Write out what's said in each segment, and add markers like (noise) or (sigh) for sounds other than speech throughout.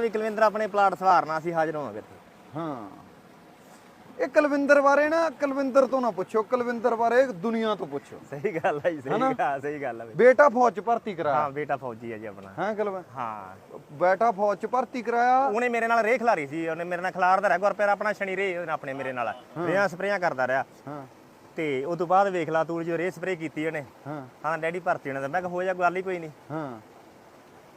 ਵੀ ਕੁਲਵਿੰਦਰ ਆਪਣੇ ਪਲਾਟ ਸਵਾਰਨਾ ਅਸੀਂ ਹਾਜ਼ਰ ਹੋਵਾਂਗੇ ਇੱਥੇ। ਹਾਂ। ਇਹ ਕੁਲਵਿੰਦਰ ਬਾਰੇ ਨਾ ਕੁਲਵਿੰਦਰ ਤੋਂ ਨਾ ਪੁੱਛੋ ਕੁਲਵਿੰਦਰ ਬਾਰੇ ਦੁਨੀਆ ਤੋਂ ਪੁੱਛੋ। ਸਹੀ ਗੱਲ ਹੈ ਜੀ ਸਹੀ ਗੱਲ ਸਹੀ ਗੱਲ ਹੈ ਬਈ। ਬੇਟਾ ਫੌਜ ਚ ਭਰਤੀ ਕਰਾਇਆ। ਹਾਂ ਬੇਟਾ ਫੌਜੀ ਹੈ ਜੀ ਆਪਣਾ। ਹਾਂ ਕੁਲਵਿੰਦਰ ਹਾਂ। ਬੇਟਾ ਫੌਜ ਚ ਭਰਤੀ ਕਰਾਇਆ। ਉਹਨੇ ਮੇਰੇ ਨਾਲ ਰੇ ਖਿਲਾਰੀ ਸੀ ਉਹਨੇ ਮੇਰੇ ਨਾਲ ਖਿਲਾਰਦਾ ਰਿਹਾ ਗੁਰਪਿਆਰ ਆਪਣਾ ਸ਼ਨੀ ਰੇ ਆਪਣੇ ਮੇਰੇ ਨਾਲ। ਰੇਹਾਂ ਸਪਰੇਆਂ ਕਰਦਾ ਰਿਹਾ। ਹਾਂ। ਤੇ ਉਸ ਤੋਂ ਬਾਅਦ ਵੇਖ ਲਾ ਤੂੰ ਜੋ ਰੇ ਸਪਰੇ ਕੀਤੀ ਉਹਨੇ। ਹਾਂ। ਹਾਂ ਡੈਡੀ ਭਰਤੀ ਹੋਣਾ ਤਾਂ ਮੈਂ ਕਿਹਾ ਹੋ ਜਾ ਗੱਲ ਹੀ ਕੋਈ ਨਹੀਂ। ਹਾਂ।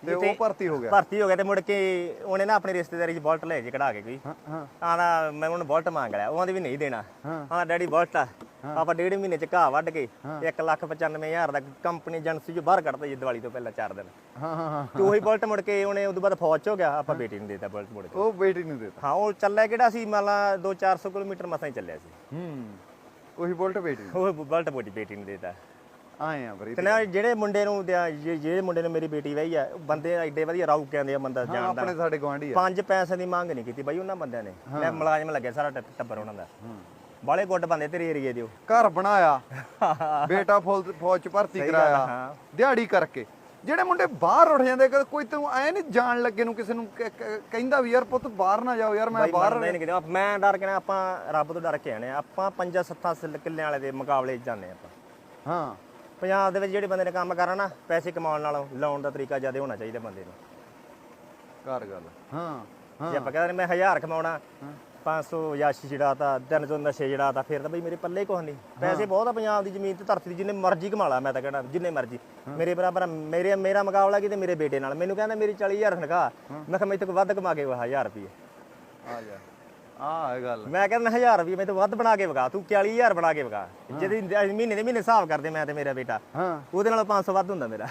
ਤੇ ਉਹ ਭਰਤੀ ਹੋ ਗਿਆ। ਭਰਤੀ ਹੋ ਗਿਆ ਤੇ ਮੁੜ ਕੇ ਉਹਨੇ ਨਾ ਆਪਣੀ ਰਿਸ਼ਤੇਦਾਰੀ 'ਚ ਬੋਲਟ ਲੈ ਜੇ ਕਢਾ ਕੇ ਕੋਈ। ਹਾਂ ਹਾਂ। ਆਂਦਾ ਮੈਂ ਉਹਨੂੰ ਬੋਲਟ ਮੰਗ ਲਿਆ ਉਹ ਆਂਦੀ ਵੀ ਨਹੀਂ ਦੇਣਾ। ਹਾਂ। ਡੈਡੀ ਬੋਲਟ ਆ। ਆਪਾਂ ਡੇਢ ਮਹੀਨੇ ਚ ਘਾਹ ਵੱਢ ਕੇ 195000 ਦਾ ਕੰਪਨੀ ਏਜੰਸੀ 'ਚ ਬਾਹਰ ਕੱਢਤਾ ਜੀ ਦੀਵਾਲੀ ਤੋਂ ਪਹਿਲਾਂ 4 ਦਿਨ। ਹਾਂ ਹਾਂ ਹਾਂ। ਤੇ ਉਹੀ ਬੋਲਟ ਮੁੜ ਕੇ ਉਹਨੇ ਉਦੋਂ ਬਾਅਦ ਫੌਜ ਚ ਹੋ ਗਿਆ ਆਪਾਂ ਬੇਟੀ ਨੂੰ ਦੇਤਾ ਬੋਲਟ ਮੁੜ ਕੇ। ਉਹ ਬੇਟੀ ਨੂੰ ਦੇਤਾ। ਹਾਂ ਉਹ ਚੱਲਿਆ ਕਿਹੜਾ ਸੀ? ਮੰਨ ਲਾ 2-400 ਕਿਲੋਮੀਟਰ ਮਸਾਂ ਹੀ ਚੱਲਿਆ ਸੀ। ਹੂੰ। ਉਹੀ ਬੁਲਟ ਬੇਟੀ ਉਹ ਬੋਲਟ ਬੋਟੀ ਬੇਟੀ ਨੂੰ ਦੇਤਾ। ਆਏ ਆ ਬਰੀ ਤੇ ਨਾ ਜਿਹੜੇ ਮੁੰਡੇ ਨੂੰ ਦਿਆ- ਜੇ- ਜਿਹੜੇ ਮੁੰਡੇ ਨੇ ਮੇਰੀ ਬੇਟੀ ਵਹੀ ਆ ਉਹ ਬੰਦੇ ਐਡੇ ਵਧੀਆ ਰਾਊ ਕਹਿੰਦੇ ਆ ਬੰਦਾ ਹਾਂ ਜਾਣਦਾ। ਆਪਣੇ ਸਾਡੇ ਗਵਾਂਢੀ ਆ। ਪੰਜ ਪੈਸੇ ਦੀ ਮੰਗ ਨਹੀਂ ਕੀਤੀ ਬਾਈ ਉਹਨਾਂ ਬੰਦਿਆਂ ਨੇ। ਮੈਂ ਮੁਲਾਜ਼ਮ ਲੱਗਿਆ ਸਾਰਾ ਟੱਬ- ਟੱਬਰ ਉਹਨਾਂ ਦਾ। ਬਾਲੇ ਗੁੱਡ ਬੰਦੇ ਤੇਰੇ ਏਰੀਏ ਦੇ ਉਹ। ਘਰ ਬਣਾਇਆ। (laughs) ਬੇਟਾ ਫੌਜ ਫੌਜ ਚ ਭਰਤੀ ਸਹੀ ਗੱਲ ਆ, ਕਰਾਇਆ ਹਾਂ। ਦਿਹਾੜੀ ਕਰਕੇ। ਜਿਹੜੇ ਮੁੰਡੇ ਬਾਹਰ ਉੱਠ ਜਾਂਦੇ ਕਦੇ ਕੋਈ ਤੈਨੂੰ ਐ ਨਹੀਂ ਜਾਣ ਲੱਗੇ ਨੂੰ ਕਿਸੇ ਨੂੰ ਕ- ਕ- ਕਹਿੰਦਾ ਵੀ ਯਾਰ ਪੁੱਤ ਬਾਹਰ ਨਾ ਜਾਓ ਯਾਰ ਮੈਂ ਬਾਈ ਬਾਹਰ ਮੰਨਦਾ ਹੀ ਨਹੀਂ ਕਿਤੇ ਮੈਂ ਡਰ ਕੇ ਨਾ ਆਪਾਂ ਰੱਬ ਤੋਂ ਡਰ ਕੇ ਆਣੇ ਆਪਾਂ ਪੰਜਾਂ ਸੱਤਾਂ ਸਿੱਲ- ਕਿੱਲਿਆਂ ਵਾਲੇ ਦੇ ਮੁਕਾਬਲੇ 'ਚ ਜਾਂਦੇ ਆਪਾਂ। ਹਾਂ। ਪੰਜਾਬ ਦੇ ਵਿੱਚ ਜਿਹੜੇ ਬੰਦੇ ਨੇ ਕੰਮ ਕਰਨਾ ਨਾ ਪੈਸੇ ਕਮਾਉਣ ਨਾਲੋਂ ਲਾਉਣ ਦਾ ਤਰੀਕਾ ਜ਼ਿਆਦਾ ਹੋਣਾ ਚਾਹੀਦਾ ਬੰਦੇ ਨੂੰ। ਘਰ ਗੱਲ। ਹਾਂ ਹਾਂ। ਜੇ ਆਪਾਂ ਕਹਿੰਦੇ ਮੈਂ 1000 ਕਮਾਉਣਾ 500 ਯਾਸ਼ੀ ਛੜਾਤਾ 300 ਨਸ਼ੇ ਛੜਾਤਾ ਫਿਰ ਤਾਂ ਬਈ ਮੇਰੇ ਪੱਲੇ ਕੁਛ ਨਹੀਂ ਪੈਸੇ ਬਹੁਤ ਆ ਪੰਜਾਬ ਦੀ ਜ਼ਮੀਨ ਤੇ ਧਰਤੀ ਦੀ ਜਿੰਨੇ ਮਰਜ਼ੀ ਕਮਾ ਲਾ ਮੈਂ ਤਾਂ ਕਹਿੰਦਾ ਜਿੰਨੇ ਮਰਜ਼ੀ। ਮੇਰੇ ਬਰਾਬਰ ਮੇਰੇ ਮੇਰਾ ਮੁਕਾਬਲਾ ਕਿਤੇ ਮੇਰੇ ਬੇਟੇ ਨਾਲ। ਮੈਨੂੰ ਕਹਿੰਦਾ ਮੇਰੀ 40000 ਤਨਖਾਹ ਮੈਂ ਕਿਹਾ ਮੈਂ ਤੋਂ ਵੱਧ ਕਮਾ ਕੇ ਵਾ 1000 ਰੁਪਏ ਆ ਜਾ। ਆ ਇਹ ਗੱਲ ਮੈਂ ਕਹਿੰਦਾ 1000 ਰੁਪਏ ਮੈਂ ਤੋਂ ਵੱਧ ਬਣਾ ਕੇ ਵਗਾ ਤੂੰ 41000 ਬਣਾ ਕੇ ਵਗਾ ਜਿਹਦੀ ਮਹੀਨੇ ਦੇ ਮਹੀਨੇ ਹਿਸਾਬ ਕਰਦੇ ਮੈਂ ਤੇ ਮੇਰਾ ਬੇਟਾ। ਹਾਂ। ਉਹਦੇ ਨਾਲ 500 ਵੱਧ ਹੁੰਦਾ ਮੇਰਾ।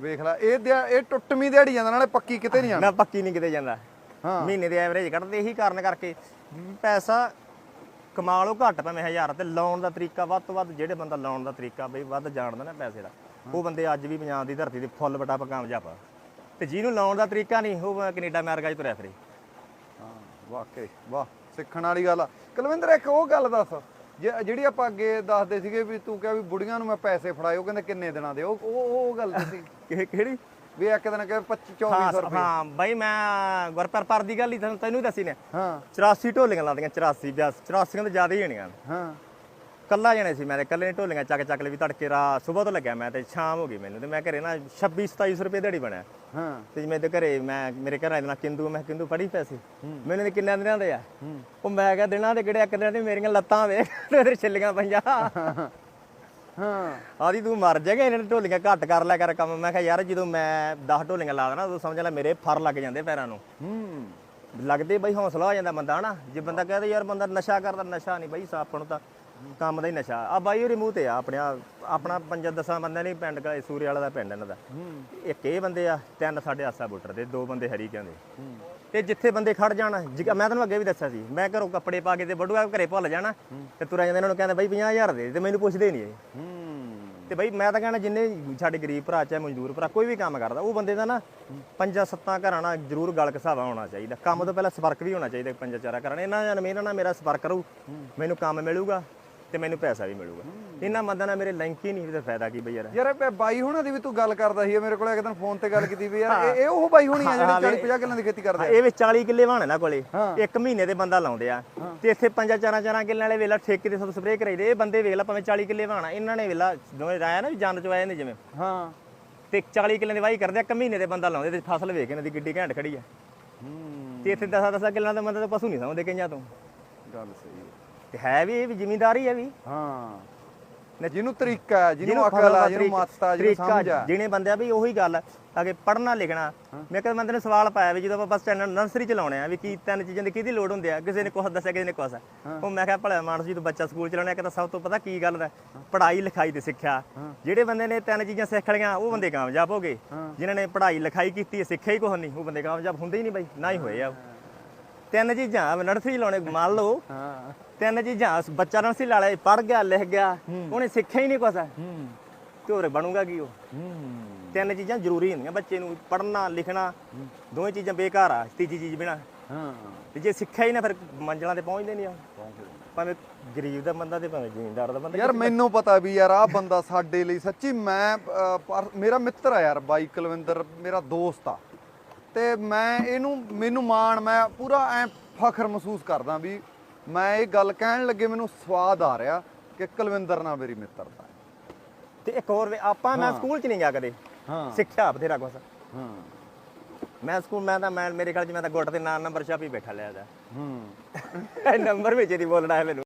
ਵੇਖ ਲੈ ਇਹ ਦਿਹਾ- ਇਹ ਟੁੱਟਵੀਂ ਦਿਹਾੜੀ ਜਾਂਦਾ ਨਾਲੇ ਪੱਕੀ ਕਿਤੇ ਨਹੀਂ ਜਾਣਾ ਮੈਂ ਪੱਕੀ ਨਹੀਂ ਕਿਤੇ ਜਾਂਦਾ। ਹਾਂ। ਮਹੀਨੇ ਦੇ ਐਵਰੇਜ ਕੱਢਦੇ ਇਹੀ ਕਾਰਨ ਕਰਕੇ। ਵੀ ਪੈਸਾ ਕਮਾ ਲਓ ਘੱਟ ਭਾਵੇਂ 1000 ਤੇ ਲਾਉਣ ਦਾ ਤਰੀਕਾ ਵੱਧ ਤੋਂ ਵੱਧ ਜਿਹੜੇ ਬੰਦਾ ਲਾਉਣ ਦਾ ਤਰੀਕਾ ਬਈ ਵੱਧ ਜਾਣਦਾ ਨਾ ਪੈਸੇ ਦਾ ਉਹ ਬੰਦੇ ਅੱਜ ਵੀ ਪੰਜਾਬ ਦੀ ਧਰਤੀ ਤੇ ਫੁੱਲ ਬਟਾ ਕਾਮਯਾਬ ਆ। ਤੇ ਜਿਹਨੂੰ ਲਾਉਣ ਦਾ ਤਰੀਕਾ ਨਹੀਂ ਉਹ ਕੈਨੇਡਾ ਅਮਰੀਕਾ 'ਚ ਤੁਰਿਆ ਫਿਰੇ। ਵਾਕਈ ਵਾਹ ਸਿੱਖਣ ਵਾਲੀ ਗੱਲ ਆ। ਕੁਲਵਿੰਦਰ ਇੱਕ ਉਹ ਗੱਲ ਦੱਸ ਜਿਹੜੀ ਆਪਾਂ ਅੱਗੇ ਦੱਸਦੇ ਸੀਗੇ ਵੀ ਤੂੰ ਕਿਹਾ ਵੀ ਬੁੜੀਆਂ ਨੂੰ ਮੈਂ ਪੈਸੇ ਫੜਾਏ ਉਹ ਕਹਿੰਦੇ ਕਿੰਨੇ ਦਿਨਾਂ ਦੇ ਉਹ ਉਹ ਉਹ ਗੱਲ ਸੀ। (laughs) ਕਿ- ਕਿਹੜੀ? ਵੀ ਇੱਕ ਦਿਨ ਕਹੇ 25 2400 ਹਾਂ ਰੁਪਏ ਹਾਂ ਬਈ ਮੈਂ ਗੁਰਪਰ ਪਰ ਦੀ ਗੱਲ ਹੀ ਤੈਨੂੰ ਤੈਨੂੰ ਹੀ ਦੱਸੀ ਨੇ। ਹਾਂ। 84 ਢੋਲੀਆਂ ਲਾਦੀਆਂ 84 ਬਿਆਸ 84 ਤੋਂ ਜ਼ਿਆਦਾ ਹੀ ਹੋਣੀਆਂ। ਹਾਂ। ਕੱਲਾ ਜਣੇ ਸੀ ਮੈਂ ਤੇ ਕੱਲੇ ਨੇ ਢੋਲੀਆਂ ਚੱਕ ਚੱਕ ਲਈ ਵੀ ਤੜਕੇ ਰਾ ਸਵੇਰ ਤੋਂ ਲੱਗਿਆ ਮੈਂ ਤੇ ਸ਼ਾਮ ਹੋ ਗਈ ਮੈਨੂੰ ਤੇ ਮੈਂ ਘਰੇ ਨਾ 26 2700 ਰੁਪਏ ਦਿਹਾੜੀ ਬਣਿਆ। ਹਾਂ। ਤੇ ਮੈਂ ਤੇ ਘਰੇ ਮੈਂ ਮੇਰੇ ਘਰ ਆਇਆ ਨਾ ਕਿੰਦੂ ਮੈਂ ਕਿੰਦੂ ਫੜੀ ਪੈਸੇ? ਮੈਨੂੰ ਤੇ ਕਿੰਨਾ ਦਿਨਾਂ ਦੇ ਆ। ਉਹ ਮੈਂ ਕਿਹਾ ਦਿਨਾਂ ਦੇ ਕਿਹੜੇ ਇੱਕ ਦਿਨ ਦੇ ਮੇਰੀਆਂ ਲੱਤਾਂ ਵੇਖ ਤੇਰੇ ਛਿੱਲੀਆਂ ਪਈਆਂ। ਹਾਂ। ਆਦੀ ਤੂੰ ਮਰ ਜਾਏਗਾ ਇਹਨਾਂ ਢੋਲੀਆਂ ਘੱਟ ਕਰ ਲਿਆ ਕਰ ਕੰਮ। ਮੈਂ ਕਿਹਾ ਯਾਰ ਜਦੋਂ ਮੈਂ 10 ਢੋਲੀਆਂ ਲਾ ਦੇਣਾ ਉਦੋਂ ਸਮਝ ਲੈ ਮੇਰੇ ਫਰ ਲੱਗ ਜਾਂਦੇ ਪੈਰਾਂ ਨੂੰ। ਹੂੰ। ਲੱਗਦੇ ਬਈ ਹੌਸਲਾ ਹੋ ਜਾਂਦਾ ਬੰਦਾ ਹਨਾ? ਜੇ ਬੰਦਾ ਕਹਦੇ ਯਾਰ ਬੰਦਾ ਨਸ਼ਾ ਕਰਦਾ ਨਸ਼ਾ ਨਹੀਂ ਬਈ ਆਪਾਂ ਨੂੰ ਤਾਂ। ਕੰਮ ਦਾ ਹੀ ਨਸ਼ਾ। ਆ ਬਾਈ ਉਹਦੇ ਮੂੰਹ ਤੇ ਆ ਆਪਣੇ ਆਪਣਾ ਪੰਜਾਂ ਦਸਾਂ ਬੰਦਿਆਂ ਨੇ ਪਿੰਡ ਕਾ ਸੂਰੇ ਵਾਲਾ ਦਾ ਪਿੰਡ ਇਹਨਾਂ ਦਾ। ਇੱਕ ਇਹ ਬੰਦੇ ਆ ਤਿੰਨ ਸਾਡੇ ਆਸਾ ਬੁੱਟਰ ਦੇ ਦੋ ਬੰਦੇ ਹਰੀ ਕਹਿੰਦੇ ਤੇ ਜਿੱਥੇ ਬੰਦੇ ਖੜ ਜਾਣ ਮੈਂ ਤੁਹਾਨੂੰ ਅੱਗੇ ਵੀ ਦੱਸਿਆ ਸੀ ਮੈਂ ਘਰੋਂ ਕੱਪੜੇ ਪਾ ਕੇ ਤੇ ਬੜੂਆ ਘਰੇ ਭੁੱਲ ਜਾਣਾ ਤੇ ਤੁਰਿਆ ਜਾਂਦੇ ਇਹਨਾਂ ਨੂੰ ਕਹਿੰਦੇ ਬਈ 50000 ਦੇ ਤੇ ਮੈਨੂੰ ਪੁੱਛਦੇ ਨਹੀਂ ਇਹ। ਤੇ ਬਈ ਮੈਂ ਤਾਂ ਕਹਿਣਾ ਜਿੰਨੇ ਸਾਡੇ ਗਰੀਬ ਭਰਾ ਚਾਹੇ ਮਜ਼ਦੂਰ ਭਰਾ ਕੋਈ ਵੀ ਕੰਮ ਕਰਦਾ ਉਹ ਬੰਦੇ ਦਾ ਨਾ ਪੰਜਾਂ ਸੱਤਾਂ ਘਰਾਂ ਨਾਲ ਜ਼ਰੂਰ ਗਲ ਘਸਾਵਾ ਹੋਣਾ ਚਾਹੀਦਾ। ਕੰਮ ਤੋਂ ਪਹਿਲਾਂ ਸੰਪਰਕ ਵੀ ਹੋਣਾ ਚਾਹੀਦਾ ਪੰਜਾਂ ਚਾਰਾਂ ਘਰਾਂ ਇਹਨਾਂ ਨਾਲ ਮੇਰਾ ਨਾਲ ਮੇਰਾ ਸੰਪਰਕ ਰਹੂ। ਮੈਨੂੰ ਕੰਮ ਮਿਲੂਗਾ। ਤੇ ਮੈਨੂੰ ਪੈਸਾ ਵੀ ਮਿਲੂਗਾ। ਇਹਨਾਂ ਬੰਦਿਆਂ ਨਾਲ ਮੇਰੇ ਲਿੰਕ ਹੀ ਨਹੀਂ ਤੇ ਫਾਇਦਾ ਕੀ ਬਈ ਯਾਰ। ਯਾਰ ਬਾਈ ਹੋਣਾ ਦੀ ਵੀ ਤੂੰ ਗੱਲ ਕਰਦਾ ਸੀ ਮੇਰੇ ਕੋਲ ਇੱਕ ਦਿਨ ਫੋਨ ਤੇ ਗੱਲ ਕੀਤੀ ਵੀ ਯਾਰ ਇਹ ਉਹ ਬਾਈ ਹੋਣੀ ਆ ਜਿਹੜੇ 40 50 ਕਿੱਲਾਂ ਦੀ ਖੇਤੀ ਕਰਦੇ ਆ। ਇਹ ਵਿੱਚ 40 ਕਿੱਲੇ ਵਾਹਣ ਇਹਨਾਂ ਕੋਲੇ। ਇੱਕ ਮਹੀਨੇ ਦੇ ਬੰਦਾ ਲਾਉਂਦੇ ਆ। ਤੇ ਇੱਥੇ ਪੰਜਾਂ ਚਾਰਾਂ ਚਾਰਾਂ ਕਿੱਲੇ ਵਾਲੇ ਵੇਲਾ ਠੇਕੇ ਤੇ ਸਭ ਸਪਰੇਅ ਕਰਾਈਦੇ। ਇਹ ਬੰਦੇ ਵੇਖ ਲਾ ਭਾਵੇਂ 40 ਕਿੱਲੇ ਵਾਹਣਾ ਇਹਨਾਂ ਨੇ ਵੇਲਾ ਦੋਵੇਂ ਰਾਇਆ ਨਾ ਵੀ ਜੰਦ ਚ ਆਏ ਨੇ ਜਿਵੇਂ। ਹਾਂ। ਤੇ 40 ਕਿੱਲੇ ਦੀ ਵਾਹੀ ਕਰਦੇ ਆ ਇੱਕ ਮਹੀਨੇ ਦੇ ਬੰਦਾ ਲਾਉਂਦੇ ਤੇ ਫਸਲ ਵੇਖ ਇਹਨਾਂ ਦੀ ਗਿੱਡੀ ਘੈਂਟ ਖੜੀ ਆ। ਹੂੰ। ਤੇ ਇੱਥੇ 10 10 ਕਿੱਲਿਆਂ ਦਾ ਬੰਦਾ ਤਾਂ ਪਸ਼ੂ ਨਹੀਂ ਸਮਝਦੇ ਕਈਆਂ ਤੋਂ। ਗੱਲ ਸਹੀ ਹੈ ਤੇ ਹੈ ਵੀ ਇਹ ਵੀ ਜ਼ਿਮੀਂਦਾਰੀ ਹੈ ਵੀ। ਹਾਂ। ਜਿਹਨੂੰ ਤਰੀਕਾ ਹੈ ਜਿਹਨੂੰ ਅਕਲ ਆ ਜਿਹਨੂੰ ਮੱਤ ਆ ਜਿਹਨੂੰ ਸਮਝ ਆ। ਜਿਹਨੇ ਬੰਦਿਆ ਵੀ ਉਹੀ ਗੱਲ ਆ ਕਿ ਪੜ੍ਹਨਾ ਲਿਖਣਾ। ਮੈਂ ਕਦੇ ਬੰਦੇ ਨੇ ਸਵਾਲ ਪਾਇਆ ਵੀ ਜਦੋਂ ਆਪਾਂ ਬੱਸ ਸਟੈਂਡ ਨਰਸਰੀ ਚਲਾਉਣੇ ਆ ਵੀ ਕੀ ਤਿੰਨ ਚੀਜ਼ਾਂ ਦੀ ਕਿਹਦੀ ਲੋੜ ਹੁੰਦੀ ਆ ਕਿਸੇ ਨੇ ਕੁਛ ਦੱਸਿਆ ਕਿਸੇ ਨੇ ਕੁਛ ਉਹ ਮੈਂ ਕਿਹਾ ਭਲਾ ਮਾਨਸ ਜੀ ਤੋਂ ਬੱਚਾ ਸਕੂਲ ਚਲਾਉਣਾ ਇੱਕ ਤਾਂ ਸਭ ਤੋਂ ਪਤਾ ਕੀ ਗੱਲ ਦਾ ਪੜ੍ਹਾਈ ਲਿਖਾਈ ਤੇ ਸਿੱਖਿਆ। ਜਿਹੜੇ ਬੰਦੇ ਨੇ ਤਿੰਨ ਚੀਜ਼ਾਂ ਸਿੱਖ ਲਈਆਂ ਉਹ ਬੰਦੇ ਕਾਮਯਾਬ ਹੋ ਗਏ। ਜਿਨ੍ਹਾਂ ਨੇ ਪੜ੍ਹਾਈ ਲਿਖਾਈ ਕੀਤੀ ਹੈ ਸਿੱਖਿਆ ਹੀ ਕੁਛ ਨਹੀਂ ਉਹ ਬੰਦੇ ਕਾਮਯਾਬ ਹੁੰਦੇ ਹੀ ਨਹੀਂ ਬਾਈ ਨਾ ਹੀ ਹੋਏ ਆ ਤਿੰਨ ਚੀਜ਼ਾਂ ਨਰਸਰੀ ਲਾਉਣੇ ਮੰਨ ਲਓ। ਹਾਂ। ਤਿੰਨ ਚੀਜ਼ਾਂ ਬੱਚਾ ਨਰਸਰੀ ਲਾ ਲਿਆ ਪੜ੍ਹ ਗਿਆ ਲਿਖ ਗਿਆ ਉਹਨੇ ਸਿੱਖਿਆ ਹੀ ਨਹੀਂ ਕੁਛ। ਹੂੰ। ਤੇ ਹੋਰ ਬਣੂਗਾ ਕੀ ਉਹ? ਹੂੰ। ਤਿੰਨ ਚੀਜ਼ਾਂ ਜ਼ਰੂਰੀ ਹੁੰਦੀਆਂ ਬੱਚੇ ਨੂੰ ਪੜ੍ਹਨਾ ਲਿਖਣਾ ਦੋਵੇਂ ਚੀਜ਼ਾਂ ਬੇਕਾਰ ਆ ਤੀਜੀ ਚੀਜ਼ ਬਿਨਾ। ਹਾਂ। ਤੇ ਜੇ ਸਿੱਖਿਆ ਹੀ ਨਾ ਫਿਰ ਮੰਜ਼ਲਾਂ ਤੇ ਪਹੁੰਚਦੇ ਨਹੀਂ ਆ। ਭਾਵੇਂ ਗਰੀਬ ਦਾ ਬੰਦਾ ਤੇ ਭਾਵੇਂ ਜ਼ਿਮੀਂਦਾਰ ਦਾ ਬੰਦਾ। ਯਾਰ ਮੈਨੂੰ ਪਤਾ ਵੀ ਯਾਰ ਆਹ ਬੰਦਾ ਸਾਡੇ ਲਈ ਸੱਚੀ ਮੈਂ ਮੇਰਾ ਮਿੱਤਰ ਆ ਯਾਰ ਬਾਈ ਕੁਲਵਿੰਦਰ ਮੇਰਾ ਦੋਸਤ ਆ। ਤੇ ਮੈਂ ਇਹਨੂੰ ਮੈਨੂੰ ਮਾਣ ਮੈਂ ਪੂਰਾ ਐ ਫਖਰ ਮਹਿਸੂਸ ਕਰਦਾ ਵੀ ਮੈਂ ਇਹ ਗੱਲ ਕਹਿਣ ਲੱਗੇ ਮੈਨੂੰ ਸਵਾਦ ਆ ਰਿਹਾ ਕਿ ਕੁਲਵਿੰਦਰ ਨਾਲ ਮੇਰੀ ਮਿੱਤਰਤਾ ਤੇ ਇੱਕ ਹੋਰ ਵੀ ਆਪਾਂ ਮੈਂ ਸਕੂਲ ਚ ਨਹੀਂ ਗਿਆ ਕਦੇ। ਹਾਂ। ਸਿੱਖਿਆ ਬਥੇਰਾ ਕੁਛ। ਹਾਂ। ਮੈਂ ਸਕੂਲ ਮੈਂ ਤਾਂ ਮੈਂ ਮੇਰੇ ਖਿਆਲ ਚ ਮੈਂ ਤਾਂ ਗੁੱਟ ਦੇ ਨਾਂ ਨੰਬਰ ਛਾਪੀ ਬੈਠਾ ਲਿਆ ਦਾ। ਹੂੰ। ਨੰਬਰ ਵਿੱਚ ਹੀ ਬੋਲਣਾ ਹੈ ਮੈਨੂੰ।